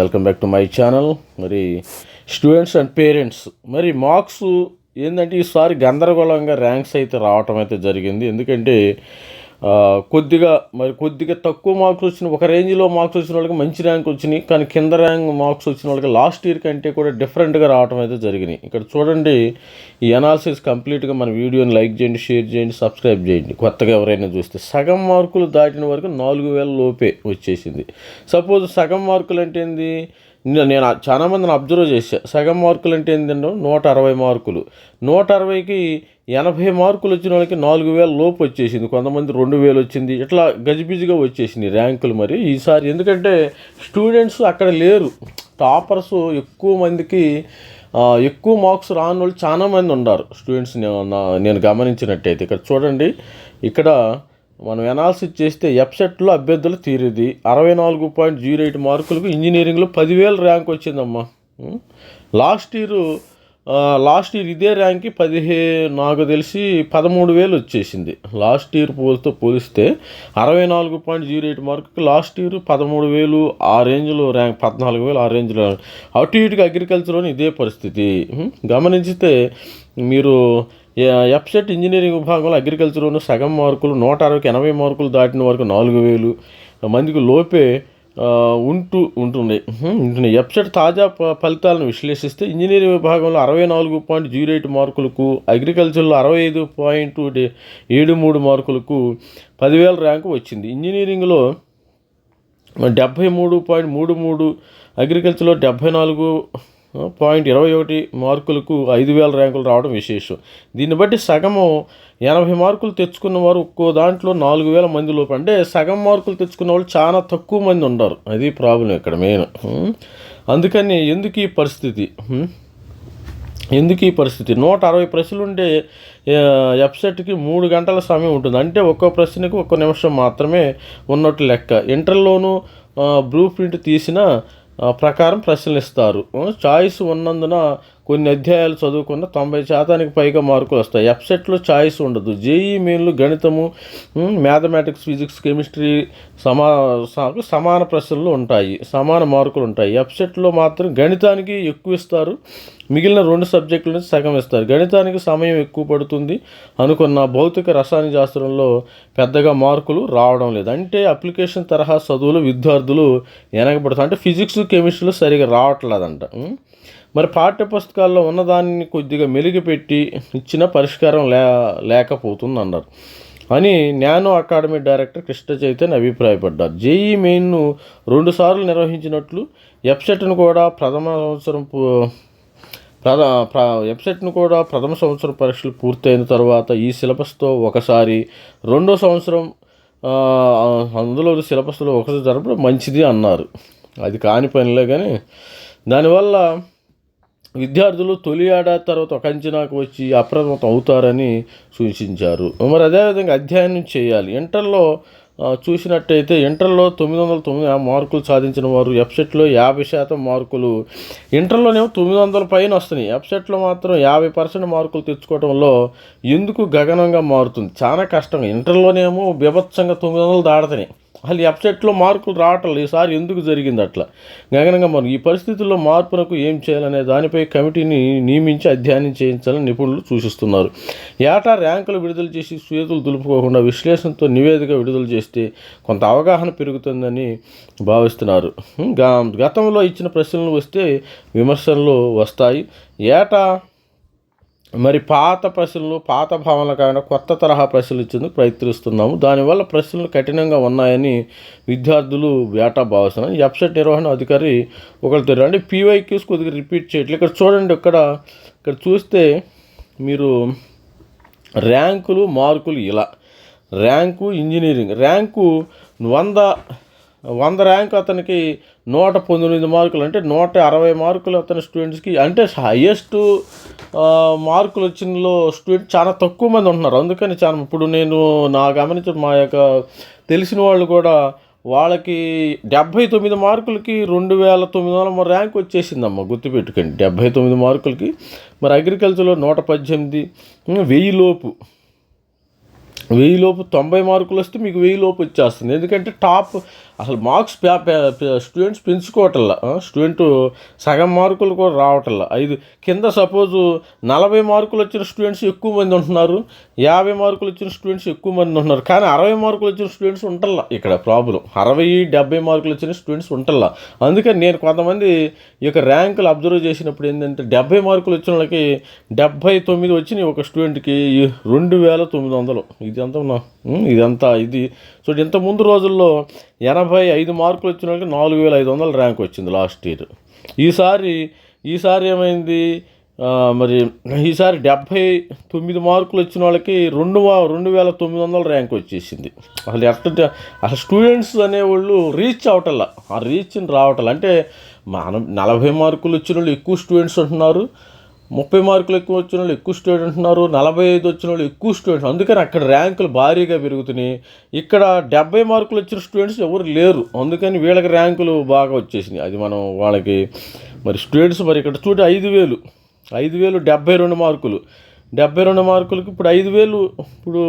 Welcome back to my channel. మరి students and parents మరి marks ఏంటంటే ఈసారి గందరగోళంగా ర్యాంక్స్ అయితే రావటం అయితే జరిగింది. ఎందుకంటే కొద్దిగా మరి కొద్దిగా తక్కువ మార్క్స్ వచ్చిన ఒక రేంజ్లో మార్క్స్ వచ్చిన వాళ్ళకి మంచి ర్యాంక్ వచ్చినాయి. కానీ కింద ర్యాంక్ మార్క్స్ వచ్చిన వాళ్ళకి లాస్ట్ ఇయర్ కంటే కూడా డిఫరెంట్గా రావటం అయితే జరిగినాయి. ఇక్కడ చూడండి ఈ అనాలిసిస్ కంప్లీట్గా మన వీడియోని లైక్ చేయండి షేర్ చేయండి సబ్స్క్రైబ్ చేయండి. కొత్తగా ఎవరైనా చూస్తే సగం మార్కులు దాటిన వరకు నాలుగు వేల లోపే వచ్చేసింది. సపోజ్ సగం మార్కులు అంటే ఏంది? నేను నేను చాలా మందిని అబ్జర్వ్ చేశా. సగం మార్కులు అంటే ఏంటంటే నూట అరవై మార్కులు. నూట అరవైకి ఎనభై మార్కులు వచ్చిన వాళ్ళకి నాలుగు వేల లోపు వచ్చేసింది. కొంతమంది రెండు వేలు వచ్చింది. ఇట్లా గజిబిజిగా వచ్చేసింది ర్యాంకులు మరి. ఈసారి ఎందుకంటే స్టూడెంట్స్ అక్కడ లేరు. టాపర్స్ ఎక్కువ మందికి ఎక్కువ మార్క్స్ రాని వాళ్ళు చాలామంది ఉన్నారు. స్టూడెంట్స్ నేను గమనించినట్టయితే. ఇక్కడ చూడండి. ఇక్కడ మనం ఎనాలిసిస్ చేస్తే ఎఫ్సెట్లో అభ్యర్థులు తీరేది. అరవై నాలుగు పాయింట్ జీరో ఎయిట్ మార్కులకు ఇంజనీరింగ్లో పదివేల ర్యాంక్ వచ్చిందమ్మా. లాస్ట్ ఇయర్ లాస్ట్ ఇయర్ ఇదే ర్యాంక్కి పదిహే నాకు తెలిసి పదమూడు వేలు వచ్చేసింది. లాస్ట్ ఇయర్ పోల్తో పోలిస్తే అరవై నాలుగు పాయింట్ జీరో ఎయిట్ మార్కుకి లాస్ట్ ఇయర్ పదమూడు వేలు ఆ రేంజ్లో ర్యాంక్ పద్నాలుగు వేలు ఆ రేంజ్లో అటు ఇటుగా అగ్రికల్చర్లోని ఇదే పరిస్థితి. గమనించితే మీరు ఎఫ్సెట్ ఇంజనీరింగ్ విభాగంలో అగ్రికల్చర్లోను సగం మార్కులు నూట అరవైకి ఎనభై మార్కులు దాటిన వరకు నాలుగు వేలు. మందికి లోపే ఉంటూ ఉంటుంది ఉంటున్నాయి. ఎఫ్సెట్ తాజా ఫలితాలను విశ్లేషిస్తే ఇంజనీరింగ్ విభాగంలో అరవై నాలుగు పాయింట్ జీరో ఎయిట్ మార్కులకు అగ్రికల్చర్లో అరవై ఐదు పాయింట్ ఏడు మూడు మార్కులకు పదివేల ర్యాంకు వచ్చింది. ఇంజనీరింగ్లో డెబ్భై మూడు పాయింట్ మూడు మూడు అగ్రికల్చర్లో డెబ్భై నాలుగు పాయింట్ ఇరవై ఒకటి మార్కులకు ఐదు వేల ర్యాంకులు రావడం విశేషం. దీన్ని బట్టి సగము ఎనభై మార్కులు తెచ్చుకున్న వారు ఒక్కో దాంట్లో నాలుగు వేల మంది లోపు. అంటే సగం మార్కులు తెచ్చుకున్న వాళ్ళు చాలా తక్కువ మంది ఉన్నారు అది ప్రాబ్లం ఇక్కడ మెయిన్. అందుకని ఎందుకు ఈ పరిస్థితి? ఎందుకు ఈ పరిస్థితి? నూట అరవై ప్రశ్నలు ఉండే ఎఫ్సెట్కి మూడు గంటల సమయం ఉంటుంది. అంటే ఒక్కో ప్రశ్నకు ఒక్క నిమిషం మాత్రమే ఉన్నట్టు లెక్క. ఇంటర్లోనూ బ్లూ ప్రింట్ తీసిన ప్రకారం ప్రశ్నలు ఇస్తారు చాయిస్ ఉన్నందున కొన్ని అధ్యాయాలు చదువుకున్న తొంభై శాతానికి పైగా మార్కులు వస్తాయి. ఎఫ్సెట్లో చాయిస్ ఉండదు. జేఈ మెయిన్లు గణితము మ్యాథమెటిక్స్ ఫిజిక్స్ కెమిస్ట్రీ సమా సమాన ప్రశ్నలు ఉంటాయి. సమాన మార్కులు ఉంటాయి. ఎఫ్సెట్లో మాత్రం గణితానికి ఎక్కువ ఇస్తారు. మిగిలిన రెండు సబ్జెక్టుల నుంచి సగం ఇస్తారు. గణితానికి సమయం ఎక్కువ పడుతుంది అనుకున్న భౌతిక రసాయన శాస్త్రంలో పెద్దగా మార్కులు రావడం లేదు. అంటే అప్లికేషన్ తరహా చదువులు విద్యార్థులు వెనకబడుతారు అంటే ఫిజిక్స్ కెమిస్ట్రీలో సరిగా రావట్లేదంట. మరి పాఠ్య పుస్తకాల్లో ఉన్నదాన్ని కొద్దిగా మెలిగిపెట్టి ఇచ్చిన పరిష్కారం లే లేకపోతుంది అన్నారు అని nano academy director Krishna Chaitanya అభిప్రాయపడ్డారు. జేఈ మెయిన్ను రెండుసార్లు నిర్వహించినట్లు ఎఫ్సెట్ను కూడా ప్రథమ సంవత్సరం ప్రధా ప్రధ ప్ర వెబ్సైట్ను కూడా ప్రథమ సంవత్సరం పరీక్షలు పూర్తయిన తర్వాత ఈ సిలబస్తో ఒకసారి రెండో సంవత్సరం అందులో సిలబస్లో ఒకసారి జరపడం మంచిది అన్నారు. అది కాని పనిలే కానీ దానివల్ల విద్యార్థులు తొలి ఏడాది తర్వాత ఒక అంచనాకు వచ్చి అప్రమత్తం అవుతారని సూచించారు. మరి అదేవిధంగా అధ్యయనం చేయాలి. ఇంటర్లో చూసినట్టయితే ఇంటర్లో తొమ్మిది వందల తొమ్మిది మార్కులు సాధించిన వారు ఎఫ్సెట్లో యాభై శాతం మార్కులు. ఇంటర్లోనేమో తొమ్మిది వందల పైన వస్తున్నాయి. ఎఫ్సెట్లో మాత్రం యాభై పర్సెంట్ మార్కులు తెచ్చుకోవడంలో ఎందుకు గగనంగా మారుతుంది? చాలా కష్టం ఇంటర్లోనేమో బీభత్సంగా తొమ్మిది వందలు దాడుతున్నాయి అసలు అప్సెట్లో మార్కులు రావటం ఈసారి ఎందుకు జరిగింది అట్లా? గగనంగా మనం ఈ పరిస్థితుల్లో మార్పునకు ఏం చేయాలనే దానిపై కమిటీని నియమించి అధ్యయనం చేయించాలని నిపుణులు సూచిస్తున్నారు. ఏటా ర్యాంకులు విడుదల చేసి చేతులు దులుపుకోకుండా విశ్లేషణతో నివేదిక విడుదల చేస్తే కొంత అవగాహన పెరుగుతుందని భావిస్తున్నారు. గతంలో ఇచ్చిన ప్రశ్నలు వస్తే విమర్శలు వస్తాయి. ఏటా మరి పాత ప్రశ్నలు పాత భావనలు కాకుండా కొత్త తరహా ప్రశ్నలు ఇచ్చేందుకు ప్రయత్నిస్తున్నాము. దానివల్ల ప్రశ్నలు కఠినంగా ఉన్నాయని విద్యార్థులు వేటా భావిస్తున్నారు. వెబ్సైట్ నిర్వహణ అధికారి ఒకరు తెలియదు అంటే పీవైక్యూస్ కొద్దిగా రిపీట్ చేయట్లేదు ఇక్కడ చూడండి ఇక్కడ ఇక్కడ చూస్తే మీరు ర్యాంకులు మార్కులు ఇలా. Rank engineering. ర్యాంకు వంద వంద ర్యాంక్ అతనికి నూట పంతొమ్మిది మార్కులు అంటే నూట అరవై మార్కులు అతని స్టూడెంట్స్కి అంటే హయ్యెస్ట్ మార్కులు వచ్చినలో స్టూడెంట్ చాలా తక్కువ మంది ఉంటున్నారు. అందుకని చాలా ఇప్పుడు నేను నా గమనించిన మా యొక్క తెలిసిన వాళ్ళు కూడా వాళ్ళకి డెబ్భై తొమ్మిది మార్కులకి రెండు వేల తొమ్మిది వందల ర్యాంక్ వచ్చేసిందమ్మ గుర్తుపెట్టుకోండి. డెబ్భై తొమ్మిది మార్కులకి మరి అగ్రికల్చర్లో నూట పద్దెనిమిది వెయ్యి లోపు. వెయ్యి లోపు తొంభై మార్కులు వస్తే మీకు వెయ్యి లోపు వచ్చేస్తుంది. ఎందుకంటే టాప్ అసలు మార్క్స్ పే పే- స్టూడెంట్స్ పెంచుకోవటంలా స్టూడెంట్ సగం మార్కులు కూడా రావటల్లా ఐదు కింద సపోజు నలభై మార్కులు వచ్చిన స్టూడెంట్స్ ఎక్కువ మంది ఉంటున్నారు యాభై మార్కులు వచ్చిన స్టూడెంట్స్ ఎక్కువ మంది ఉంటున్నారు కానీ అరవై మార్కులు వచ్చిన స్టూడెంట్స్ ఉంటల్లా ఇక్కడ ప్రాబ్లం. అరవై డెబ్బై మార్కులు వచ్చిన స్టూడెంట్స్ ఉంటల్లా అందుకని నేను కొంతమంది ఈ యొక్క ర్యాంకులు అబ్జర్వ్ చేసినప్పుడు ఏంటంటే డెబ్బై మార్కులు వచ్చిన వాళ్ళకి డెబ్బై తొమ్మిది వచ్చినాయి ఒక స్టూడెంట్కి రెండు వేల తొమ్మిది వందలు. ఇది అంతా ఇదంతా ఇది సో ఇంత ముందు రోజుల్లో ఎనభై ఐదు మార్కులు వచ్చిన వాళ్ళకి నాలుగు వేల ఐదు వందల ర్యాంక్ వచ్చింది లాస్ట్ ఇయర్. ఈసారి ఈసారి ఏమైంది? మరి ఈసారి డెబ్భై తొమ్మిది మార్కులు వచ్చిన వాళ్ళకి రెండు రెండు వేల తొమ్మిది వందల ర్యాంక్ వచ్చేసింది. అసలు ఎట్ట అసలు స్టూడెంట్స్ అనేవాళ్ళు రీచ్ అవటల్లా ఆ రీచ్ని రావటం అంటే మనం నలభై మార్కులు వచ్చిన వాళ్ళు ఎక్కువ స్టూడెంట్స్ ఉంటున్నారు ముప్పై మార్కులు ఎక్కువ వచ్చిన వాళ్ళు ఎక్కువ స్టూడెంట్ ఉన్నారు నలభై ఐదు వచ్చిన వాళ్ళు ఎక్కువ స్టూడెంట్స్ అందుకని అక్కడ ర్యాంకులు భారీగా పెరుగుతున్నాయి. ఇక్కడ డెబ్బై మార్కులు వచ్చిన స్టూడెంట్స్ ఎవరు లేరు. అందుకని వీళ్ళకి ర్యాంకులు బాగా వచ్చేసినాయి. అది మనం వాళ్ళకి మరి స్టూడెంట్స్ మరి ఇక్కడ చూడ ఐదు వేలు. ఐదు వేలు డెబ్బై రెండు మార్కులు. డెబ్బై రెండు మార్కులకి ఇప్పుడు ఐదు వేలు ఇప్పుడు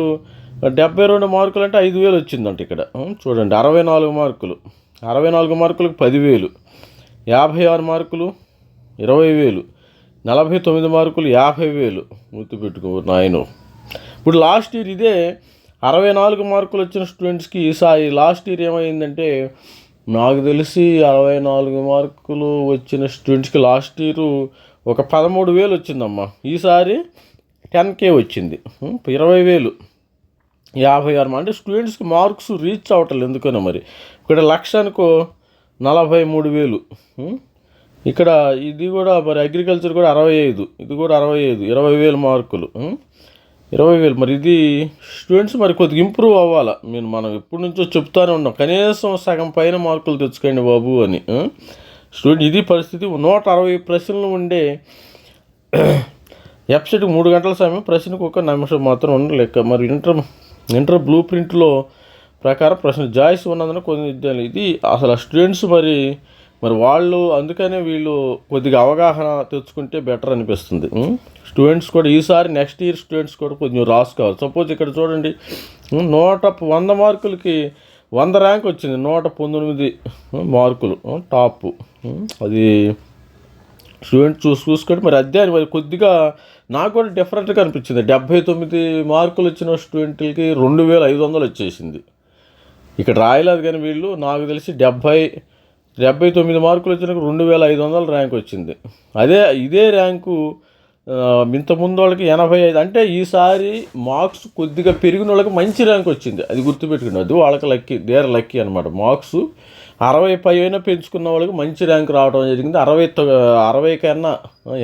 డెబ్బై రెండు మార్కులు అంటే ఐదు వేలు వచ్చిందంట ఇక్కడ. చూడండి అరవై నాలుగు మార్కులు. అరవై నాలుగు మార్కులకు పదివేలు. యాభై ఆరు మార్కులు ఇరవై వేలు. నలభై తొమ్మిది మార్కులు యాభై వేలు గుర్తుపెట్టుకో నాయను. ఇప్పుడు లాస్ట్ ఇయర్ ఇదే అరవై నాలుగు మార్కులు వచ్చిన స్టూడెంట్స్కి ఈసారి లాస్ట్ ఇయర్ ఏమైందంటే నాకు తెలిసి అరవై నాలుగు మార్కులు వచ్చిన స్టూడెంట్స్కి లాస్ట్ ఇయర్ ఒక పదమూడు వేలు వచ్చిందమ్మా. ఈసారి టెన్ కే వచ్చింది. ఇరవై వేలు. యాభై ఆరు అంటే స్టూడెంట్స్కి మార్క్స్ రీచ్ అవ్వట్లేదు ఎందుకనో మరి. ఇక్కడ లక్ష అనుకో నలభై మూడు వేలు. ఇక్కడ ఇది కూడా మరి అగ్రికల్చర్ కూడా అరవై ఐదు. ఇది కూడా అరవై ఐదు. ఇరవై వేలు మార్కులు. ఇరవై వేలు. మరి ఇది స్టూడెంట్స్ మరి కొద్దిగా ఇంప్రూవ్ అవ్వాలా? నేను మనం ఎప్పటి నుంచో చెప్తానే ఉన్నాం. కనీసం సగం పైన మార్కులు తెచ్చుకోండి బాబు అని. స్టూడెంట్ ఇది పరిస్థితి నూట అరవై ప్రశ్నలు ఉండే వెబ్సైట్కి మూడు గంటల సమయం. ప్రశ్నకు ఒక నిమిషం మాత్రం ఉండ లెక్క. మరి ఇంటర్ ఇంటర్ బ్లూ ప్రింట్లో ప్రకారం ప్రశ్న జాయిస్ ఉన్నందున కొన్ని ఇది అసలు స్టూడెంట్స్ మరి మరి వాళ్ళు అందుకనే వీళ్ళు కొద్దిగా అవగాహన తెచ్చుకుంటే బెటర్ అనిపిస్తుంది. స్టూడెంట్స్ కూడా ఈసారి నెక్స్ట్ ఇయర్ స్టూడెంట్స్ కూడా కొంచెం రాసుకోవాలి సపోజ్ ఇక్కడ చూడండి నూట వంద మార్కులకి వంద ర్యాంక్ వచ్చింది. నూట పంతొమ్మిది మార్కులు టాప్. అది స్టూడెంట్ చూసి చూసుకొని మరి అధ్యాయం మరి కొద్దిగా నాకు కూడా డిఫరెంట్గా అనిపించింది. డెబ్బై తొమ్మిది మార్కులు వచ్చిన స్టూడెంట్లకి రెండు వేల ఐదు వందలు వచ్చేసింది. ఇక్కడ రాయలేదు కానీ వీళ్ళు నాకు తెలిసి డెబ్భై డెబ్బై తొమ్మిది మార్కులు వచ్చిన రెండు వేల ఐదు వందల ర్యాంక్ వచ్చింది. అదే ఇదే ర్యాంకు ఇంతకుముందు ముందు వాళ్ళకి ఎనభై ఐదు అంటే ఈసారి మార్క్స్ కొద్దిగా పెరిగిన వాళ్ళకి మంచి ర్యాంక్ వచ్చింది. అది గుర్తుపెట్టుకుని అది వాళ్ళకి లక్కీ దేర్ లక్కీ అనమాట మార్క్స్ అరవై పైన పెంచుకున్న వాళ్ళకి మంచి ర్యాంక్ రావడం జరిగింది. అరవై అరవై కన్నా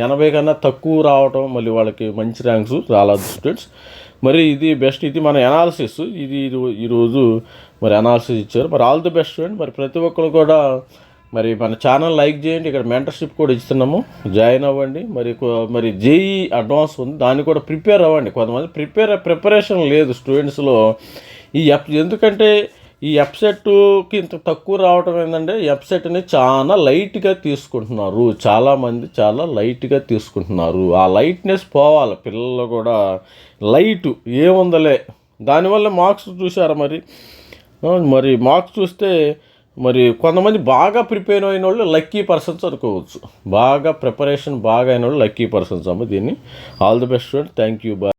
ఎనభై కన్నా తక్కువ రావడం మళ్ళీ వాళ్ళకి మంచి ర్యాంక్స్ రాలేదు స్టూడెంట్స్ మరి ఇది బెస్ట్ ఇది మన ఎనాలిసిస్ ఇది ఈరోజు మరి అనాలిసిస్ ఇచ్చారు. మరి ఆల్ ది బెస్ట్ స్టూడెంట్ మరి ప్రతి ఒక్కరు కూడా మరి మన ఛానల్ లైక్ చేయండి. ఇక్కడ మెంటర్షిప్ కూడా ఇస్తున్నాము. జాయిన్ అవ్వండి. మరి మరి జేఈ అడ్వాన్స్ ఉంది. దాన్ని కూడా ప్రిపేర్ అవ్వండి. కొంతమంది ప్రిపేర్ ప్రిపరేషన్ లేదు స్టూడెంట్స్లో ఈ ఎప్ ఎందుకంటే ఈ ఎప్సెట్కి ఇంత తక్కువ రావటం ఏంటంటే ఎప్సెట్ని చాలా లైట్గా తీసుకుంటున్నారు. చాలామంది చాలా లైట్గా తీసుకుంటున్నారు. ఆ లైట్నెస్ పోవాలి. పిల్లలు కూడా లైట్ ఏముందలే. దానివల్ల మార్క్స్ చూసారా మరి? మరి మార్క్స్ చూస్తే మరి కొంతమంది బాగా ప్రిపేర్ అయిన వాళ్ళు లక్కీ పర్సన్స్ అనుకోవచ్చు. బాగా ప్రిపరేషన్ బాగా అయిన వాళ్ళు లక్కీ పర్సన్స్ అమ్మ దీన్ని. All the best thank you bye